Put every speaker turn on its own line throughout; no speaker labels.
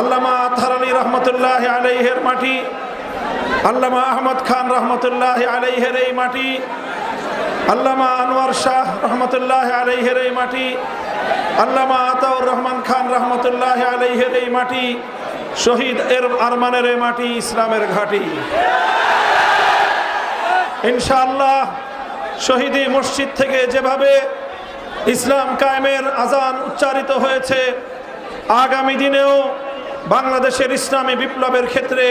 আল্লামা আতহার আলী রহমতুল্লাহ আলাইহের মাটি, আল্লামা আহমদ খান রহমতুল্লাহ আলাইহের এই মাটি, আল্লামা আনোয়ার শাহ রহমতুল্লাহ আলাইহের এই মাটি, আল্লামা আতাউর রহমান খান রহমতুল্লাহ আলাইহের এই মাটি, শহীদ এর আরমানের এই মাটি, ইসলামের ঘাটি। ইনশাআল্লাহ শহীদি মসজিদ থেকে যেভাবে ইসলাম কায়েমের আজান উচ্চারিত হয়েছে, আগামী দিনেও বাংলাদেশের ইসলামী বিপ্লবের ক্ষেত্রে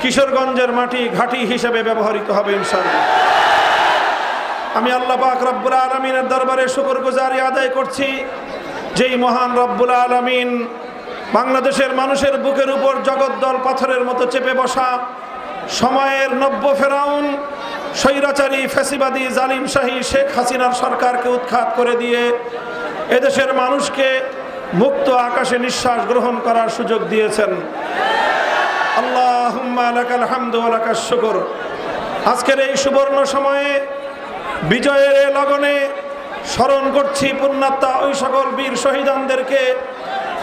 কিশোরগঞ্জের মাটি ঘাঁটি হিসেবে ব্যবহৃত হবে ইনশাআল্লাহ। আমি আল্লাহ পাক রব্বুল আলমিনের দরবারে শুকর গুজারি আদায় করছি। যেই মহান রব্বুল আলমিন বাংলাদেশের মানুষের বুকের উপর জগদ্দল পাথরের মতো চেপে বসা সময়ের নব্য ফেরাউন, স্বৈরাচারী, ফ্যাসিবাদী জালিম শাহী শেখ হাসিনার সরকারকে উৎখাত করে দিয়ে এদেশের মানুষকে মুক্ত আকাশে নিঃশ্বাস গ্রহণ করার সুযোগ দিয়েছেন। শুকর। আজকের এই সুবর্ণ সময়ে, বিজয়ের লগনে স্মরণ করছি পুণ্যাত্মা ওই সকল বীর শহীদানদেরকে,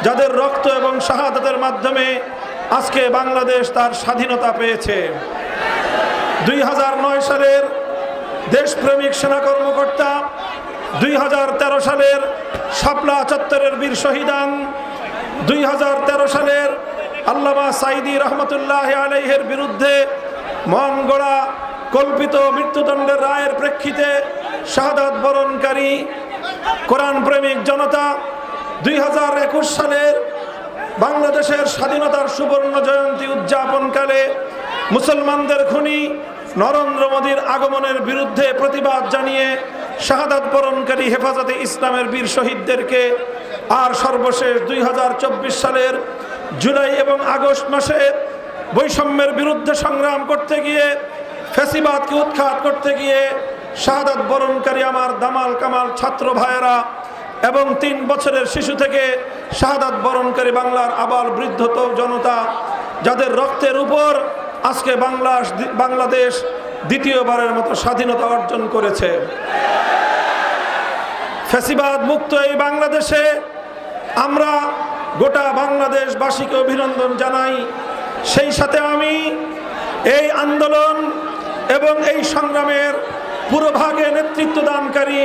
যাদের রক্ত এবং শাহাদাতের মাধ্যমে আজকে বাংলাদেশ তার স্বাধীনতা পেয়েছে। দুই হাজার নয় সালের দেশপ্রেমিক সেনা কর্মকর্তা দুই হাজার তেরো সালের শাপলা চত্বরের বীর শহীদান, দুই হাজার তেরো সালের আল্লামা সাইদি রহমতুল্লাহ আলাইহের বিরুদ্ধে মন গড়া কল্পিত মৃত্যুদণ্ডের রায়ের প্রেক্ষিতে শাহাদাত বরণকারী কোরআন প্রেমিক জনতা দুই হাজার একুশ সালের বাংলাদেশের স্বাধীনতার সুবর্ণ জয়ন্তী উদযাপনকালে মুসলমানদের খুনি নরেন্দ্র মোদীর আগমনের বিরুদ্ধে প্রতিবাদ জানিয়ে শাহাদাত বরণকারী হেফাজতে ইসলামের বীর শহীদদেরকে আর সর্বশেষ দুই হাজার চব্বিশ সালের জুলাই এবং আগস্ট মাসে বৈষম্যের বিরুদ্ধে সংগ্রাম করতে গিয়ে, ফ্যাসিবাদকে উৎখাত করতে গিয়ে শাহাদাত বরণকারী আমার দামাল কামাল ছাত্র ভাইয়েরা এবং তিন বছরের শিশু থেকে শাহাদাত বরণকারী বাংলার আবাল বৃদ্ধ জনতা, যাদের রক্তের উপর আজকে বাংলা বাংলাদেশ দ্বিতীয়বারের মতো স্বাধীনতা অর্জন করেছে। ফ্যাসিবাদ মুক্ত এই বাংলাদেশে। আমরা গোটা বাংলাদেশবাসীকে অভিনন্দন জানাই। সেই সাথে আমি এই আন্দোলন এবং এই সংগ্রামের পুরোভাগে নেতৃত্ব দানকারী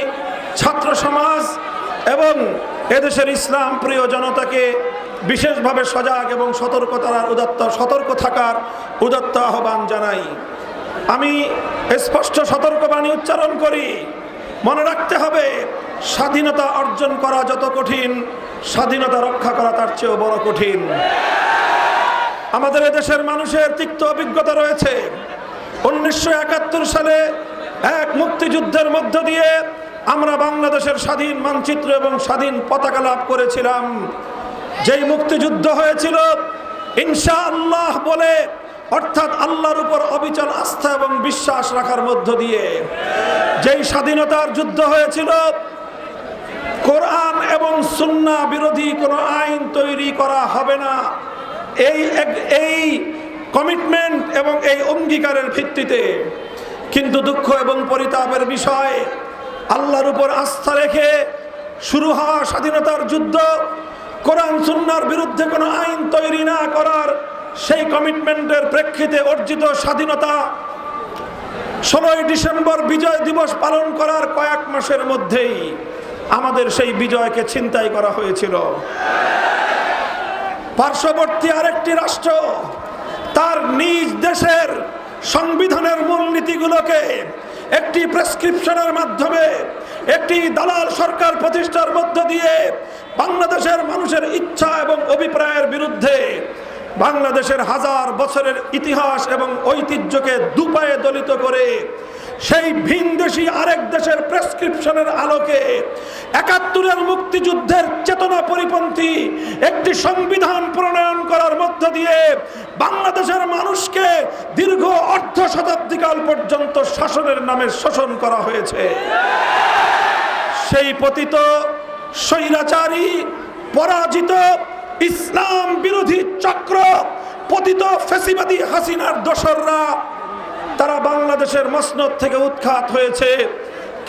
ছাত্র সমাজ এবং এদেশের ইসলাম প্রিয় জনতাকে বিশেষভাবে সজাগ এবং সতর্কতার উদাত্ত সতর্ক থাকার উদাত্ত আহ্বান জানাই। আমি স্পষ্ট সতর্কবাণী উচ্চারণ করি। মনে রাখতে হবে স্বাধীনতা অর্জন করা যত কঠিন, স্বাধীনতা রক্ষা করা তার চেয়েও বড় কঠিন। আমাদের দেশের মানুষের তিক্ত অভিজ্ঞতা রয়েছে। উনিশশো একাত্তর সালে এক মুক্তিযুদ্ধের মধ্য দিয়ে আমরা বাংলাদেশের স্বাধীন মানচিত্র এবং স্বাধীন পতাকা লাভ করেছিলাম। যেই মুক্তিযুদ্ধ হয়েছিল ইনশা আল্লাহ বলে, অর্থাৎ আল্লাহর উপর অবিচল আস্থা এবং বিশ্বাস রাখার মধ্য দিয়ে। যেই স্বাধীনতার যুদ্ধ হয়েছিল কোরআন এবং সুন্না বিরোধী কোনো আইন তৈরি করা হবে না। এই এই কমিটমেন্ট এবং এই অঙ্গীকারের ভিত্তিতে। কিন্তু দুঃখ এবং পরিতাপের বিষয়, আল্লাহর উপর আস্থা রেখে শুরু হওয়া স্বাধীনতার যুদ্ধ, কোরআন সুন্নার বিরুদ্ধে কোনো আইন তৈরি না করার সেই কমিটমেন্টের প্রেক্ষিতে অর্জিত স্বাধীনতা ষোলোই ডিসেম্বর বিজয় দিবস পালন করার কয়েক মাসের মধ্যেই আমাদের সেই বিজয়কে ছিনতাই করা হয়েছিল। পার্শ্ববর্তী আরেকটি রাষ্ট্র, তার নিজ দেশের সংবিধানের মূলনীতিগুলোকে একটি প্রেসক্রিপশনের মাধ্যমে একটি দালাল সরকার প্রতিষ্ঠার মধ্য দিয়ে বাংলাদেশের মানুষের ইচ্ছা এবং অভিপ্রায়ের বিরুদ্ধে বাংলাদেশের হাজার বছরের ইতিহাস এবং ঐতিহ্যকে দুপায়ে দলিত করে সেই ভিনদেশি আরেক দেশের প্রেসক্রিপশনের আলোকে একাত্তরের মুক্তিযুদ্ধের চেতনা পরিপন্থী একটি সংবিধান প্রণয়ন করার মধ্য দিয়ে বাংলাদেশের মানুষকে দীর্ঘ অর্ধ শতাব্দীকাল পর্যন্ত শাসনের নামে শোষণ করা হয়েছে। সেই পতিত, স্বৈরাচারী, পরাজিত ইসলাম বিরোধী চক্র পতিত ফেসিবাদী হাসিনার দোসররা তারা বাংলাদেশের মসনদ থেকে উৎখাত হয়েছে,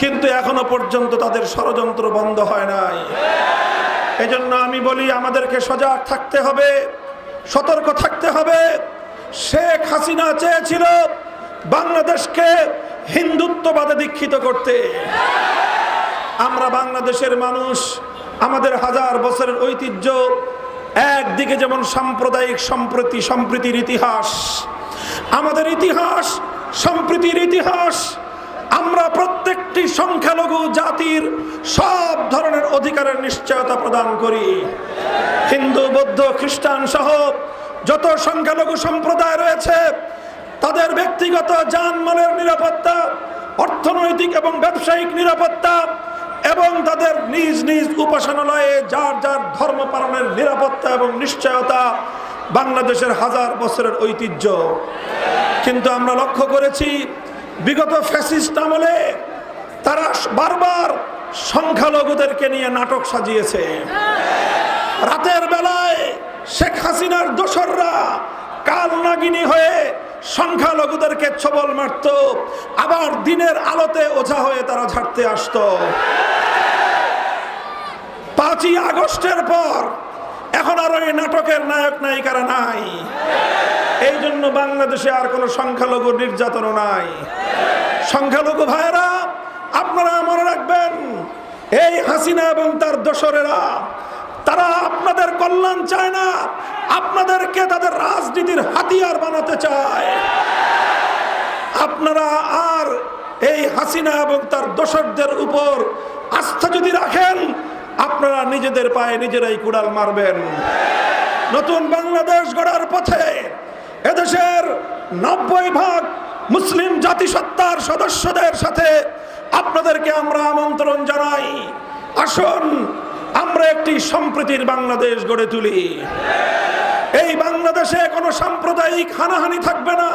কিন্তু এখনও পর্যন্ত তাদের ষড়যন্ত্র বন্ধ হয় নাই। এজন্য আমি বলি, আমাদেরকে সজাগ থাকতে হবে, সতর্ক থাকতে হবে। শেখ হাসিনা চেয়েছিল বাংলাদেশকে হিন্দুত্ববাদে দীক্ষিত করতে। আমরা বাংলাদেশের মানুষ, আমাদের হাজার বছরের ঐতিহ্য, একদিকে যেমন সাম্প্রদায়িক সম্প্রতি সম্প্রীতির ইতিহাস, আমাদের ইতিহাস সম্প্রীতির ইতিহাস, আমরা প্রত্যেকটি সংখ্যালঘু জাতির সব ধরনের অধিকারের নিশ্চয়তা প্রদান করি। হিন্দু, বৌদ্ধ, খ্রিস্টান সহ যত সংখ্যালঘু সম্প্রদায় রয়েছে, তাদের ব্যক্তিগত যানমালের নিরাপত্তা, অর্থনৈতিক এবং ব্যবসায়িক নিরাপত্তা এবং তাদের নিজ নিজ উপাসনালয়ে যার যার ধর্ম পালনের নিরাপত্তা এবং নিশ্চয়তা বাংলাদেশের হাজার বছরের ঐতিহ্য। কিন্তু আমরা লক্ষ্য করেছি, বিগত ফ্যাসিস্ট আমলে তারা বারবার সংখ্যালঘুদেরকে নিয়ে নাটক সাজিয়েছে। রাতের বেলায় শেখ হাসিনার দোসররা কাল নাগিনী হয়ে সংখ্যালঘুদেরকে ছবল মারত, আবার দিনের আলোতে ওঝা হয়ে তারা ঝাড়তে আসতো। পাঁচই আগস্টের পর এখন আর ওই নাটকের নায়ক নায়িকারা নাই। এই জন্য বাংলাদেশে আর কোনো সংখ্যালঘু নির্যাতন নাই। সংখ্যালঘু ভাইয়েরা, আপনারা মনে রাখবেন, এই হাসিনা এবং তার দোসরেরা, তারা আপনাদের কল্যাণ চায় না, আপনাদেরকে তাদের রাজনীতির হাতিয়ার বানাতে চায়। আপনারা আর এই হাসিনা এবং তার দোসরদের উপর আস্থা যদি রাখেন, আপনারা নিজেদের পায়ে নিজেরাই কুড়াল মারবেন। নতুন বাংলাদেশ গড়ার পথে এদেশের নব্বই ভাগ মুসলিম জাতিসত্তার সদস্যদের সাথে আপনাদেরকে আমরা আমন্ত্রণ জানাই। আসুন, আমরা একটি সম্প্রীতির বাংলাদেশ গড়ে তুলি। এই বাংলাদেশে কোনো সাম্প্রদায়িক হানাহানি থাকবে না।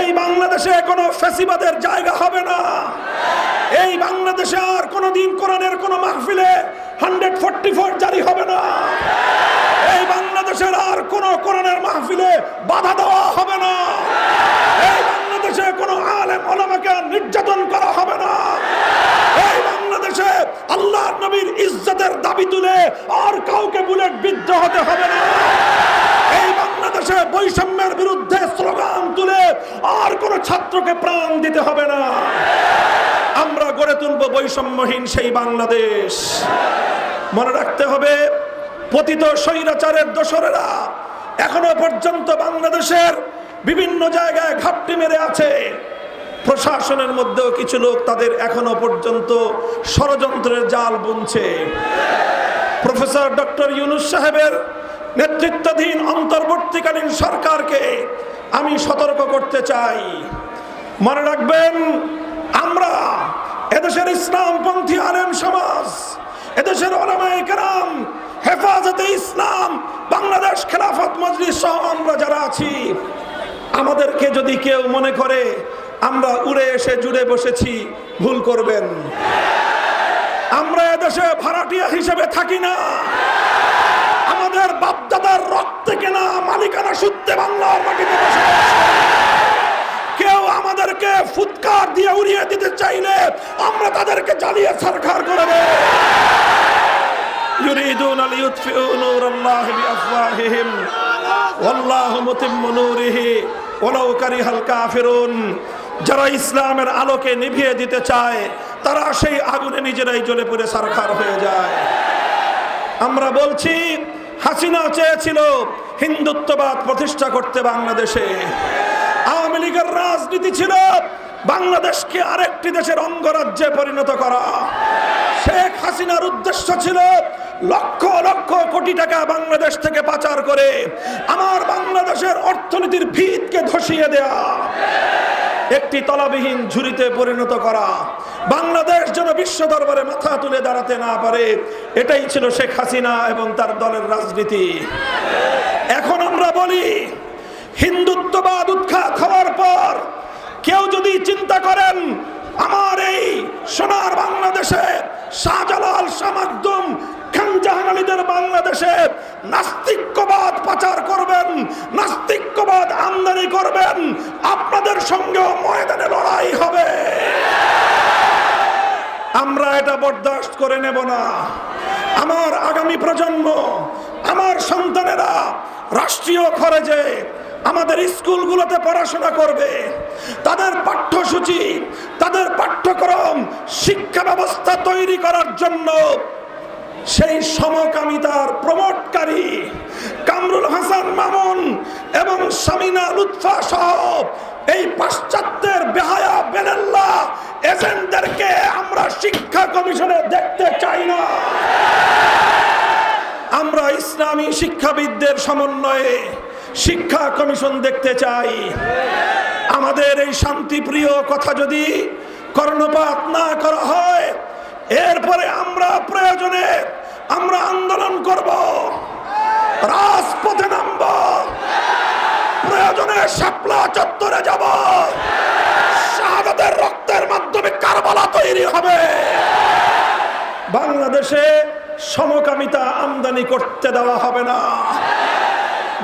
এই বাংলাদেশে কোনো ফ্যাসিবাদের জায়গা হবে না। এই বাংলাদেশে আর কোনো দিন কোরআনের কোনো মাহফিলে হান্ড্রেড ফোরটি ফোর জারি হবে না। এই বাংলাদেশের আর কোরআনের মাহফিলে বাধা দেওয়া হবে না। এই বাংলাদেশে কোনো আলেম ওলামাকে নির্যাতন করা হবে না। এই বাংলাদেশে আল্লাহর নবীর ইজ্জতের দাবি তুলে আর কাউকে বুলেট বিদ্ধ হতে হবে না। এই বাংলাদেশে বৈষম্যের বিরুদ্ধে স্লোগান তুলে আর কোন ছাত্রকে প্রাণ দিতে হবে না। আমরা গড়ে তুলব বৈষম্যহীন সেই বাংলাদেশ। মনে রাখতে হবে, পতিত স্বৈরাচারের দোসরেরা এখনও পর্যন্ত বাংলাদেশের বিভিন্ন জায়গায় ঘাপটি মেরে আছে। প্রশাসনের মধ্যেও কিছু লোক তাদের এখনও পর্যন্ত ষড়যন্ত্রের জাল বুনছে। প্রফেসর ডক্টর ইউনুস সাহেবের নেতৃত্বাধীন অন্তর্বর্তীকালীন সরকারকে আমি সতর্ক করতে চাই। মনে রাখবেন, আমরা এদেশের ইসলামপন্থী আলেম সমাজ, এদেশের ওলামায়ে কেরাম হেফাজতে ইসলাম, বাংলাদেশ খেলাফত মজলিস সহ আমরা যারা আছি, আমাদেরকে যদি কেউ মনে করে, আমরা উড়ে এসে জুড়ে বসেছি, ভুল করবেন। আমরা এদেশে ভাড়াটিয়া হিসেবে থাকি না। আমাদের বাপদাদার রক্তে কেনা মালিকানা সূত্রে বাংলার মাটিতে বসে কেউ আমাদেরকে ফুৎকার দিয়ে উড়িয়ে দিতে চাইলে আমরা তাদেরকে জ্বালিয়ে সরকার করে দেব। يريدون ليطفئوا نور الله بأفواههم والله متم نوره ولو كره الكافرون যারা ইসলামের আলোকে নিভিয়ে দিতে চায় তারা সেই আগুনে নিজেরাই জ্বলে পড়ে সরকার হয়ে যায় আমরা বলছি হাসিনা চেয়েছিল হিন্দুত্ববাদ প্রতিষ্ঠা করতে বাংলাদেশে আওয়ামী লীগের রাজনীতি ছিল বাংলাদেশকে আরেকটি দেশের অঙ্গরাজ্যে পরিণত করা শেখ হাসিনার উদ্দেশ্য ছিল লক্ষ লক্ষ কোটি টাকা বাংলাদেশ থেকে পাচার করে আমার বাংলাদেশের অর্থনীতির ভিতকে ধসিয়ে দেয়া। একটি তলাবিহীন ঝুড়িতে পরিণত করা। বাংলাদেশ যেন বিশ্ব দরবারে মাথা তুলে দাঁড়াতে না পারে, এটাই ছিল শেখ হাসিনা এবং তার দলের রাজনীতি। এখন আমরা বলি, হিন্দুত্ববাদ উৎখাত হওয়ার পর কেউ যদি চিন্তা করেন আমার এই সোনার বাংলাদেশে শাহজালাল শামাকদুম নাস্তিক্যবাদ করবেন নাস্তিক্যবাদ আমদানি করবেন। আপনাদের সঙ্গেও ময়দানে লড়াই হবে। আমরা এটা বরদাস্ত করে নেব না। আমার আগামী প্রজন্ম, আমার সন্তানেরা রাষ্ট্রীয় খরচে আমাদের স্কুলগুলোতে পড়াশোনা করবে। তাদের পাঠ্যসূচি, তাদের পাঠ্যক্রম, শিক্ষা ব্যবস্থা তৈরি করার জন্য সেই সমকামিতার প্রমোটকারী কামরুল হাসান মামুন এবং সামিনা লুৎফা সহ এই পাশ্চাত্যের বেহায়া বেনেল্লা এজেন্টদেরকে আমরা শিক্ষা কমিশনে দেখতে চাই না। আমরা ইসলামী শিক্ষাবিদদের সমন্বয়ে শিক্ষা কমিশন দেখতে চাই। আমাদের এই শান্তিপ্রিয় কথা যদি কর্ণপাত না করা হয়, এরপরে আমরা প্রয়োজনে আমরা আন্দোলন করব। রাজপথে নামব। প্রয়োজনে শাপলা চত্বরে যাব। শাহাদাতের রক্তের মাধ্যমে কারবালা তৈরি হবে। বাংলাদেশে সমকামিতা আমদানি করতে দেওয়া হবে না।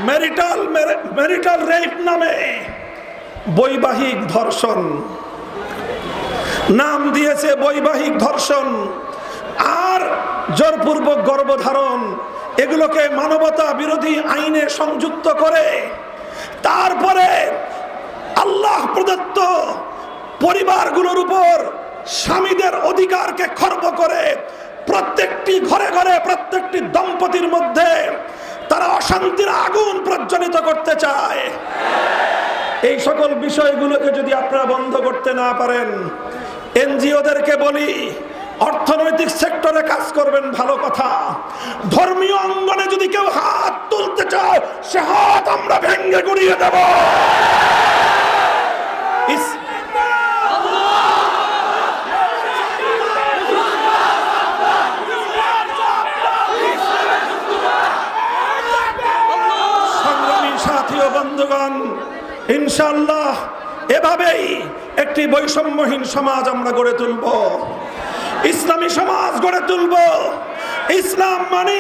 ম্যারিটাল ম্যারিটাল রেপ নামে বৈবাহিক ধর্ষণ। নাম দিয়েছে বৈবাহিক ধর্ষণ। আর জোরপূর্বক গর্ভধারণ, এগুলোকে মানবতা বিরোধী আইনে সংযুক্ত করে, তারপরে আল্লাহ প্রদত্ত পরিবারগুলোর উপর স্বামীদের অধিকারকে খর্ব করে প্রত্যেকটি ঘরে ঘরে, প্রত্যেকটি দম্পতির মধ্যে তারা অশান্তির আগুন প্রজ্বলিত করতে চায়। এই সকল বিষয়গুলোকে যদি আপনারা বন্ধ করতে না পারেন, এনজিওদেরকে বলি, অর্থনৈতিক সেক্টরে কাজ করবেন ভালো কথা। ধর্মীয় অঙ্গনে যদি কেউ হাত তুলতে চায় সে হাত আমরা ভেঙ্গে গুড়িয়ে দেব ইস- সংগ্রামী সাথী ও বন্ধুগণ ইনশাল্লাহ এভাবেই একটি বৈষম্যহীন সমাজ আমরা গড়ে তুলব। ইসলামী সমাজ গড়ে তুলব। ইসলাম মানে